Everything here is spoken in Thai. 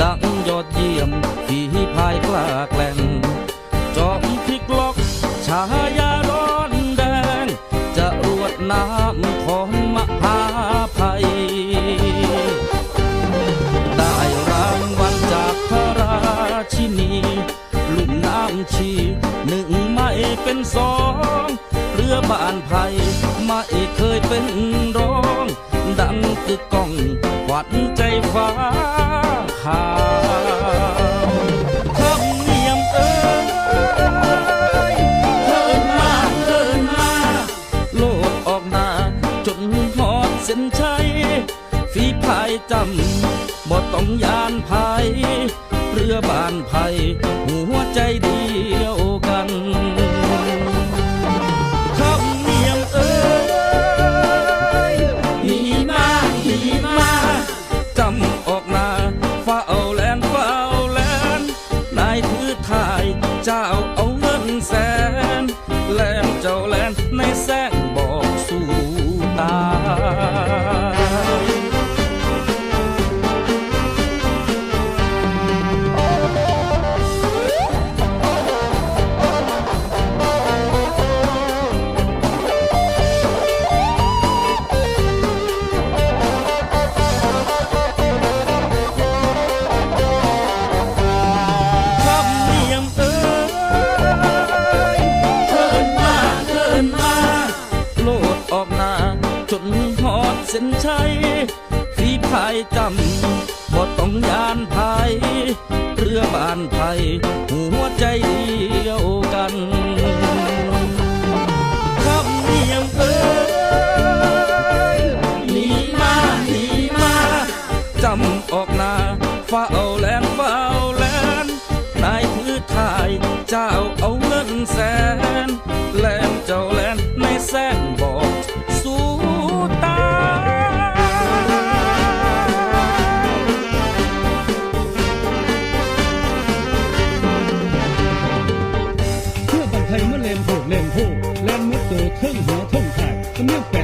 ดังยอดเยี่ยมที่พายกล้าแกล ชายาร้อนแดง จะรวดน้ำของมหาภัย ได้รางวัลจากพระราชินีลุ่มน้ำชีหนึ่งไม่เป็นสอง เรือบ้านไผ่ไม่เคยเป็นรอง ดังกึกก้องขวัญใจฟ้าายจำบ่ต้องยานภัยเรือบานไผ่หัวใจเดียวกันคำเนียมเอ้ยหนีมาหนีมาจำออกหน้าเฝ้าแลนฝ้าแลนนายถือถ่ายเจ้าเอาเงินแสนแลนเจ้าแลนในแสงบอกสู่ตา นชัยฝีพายจำบ่ต้องยานภายเรือบ้านไผ่หัวใจเดียวกันคำเนียมเอ้ยหนีมาหนีมาจำออกหน้าเฝ้าแลนฝ้าแลนนายถือถ่ายเจ้า เตอร์เท่งหังไทำ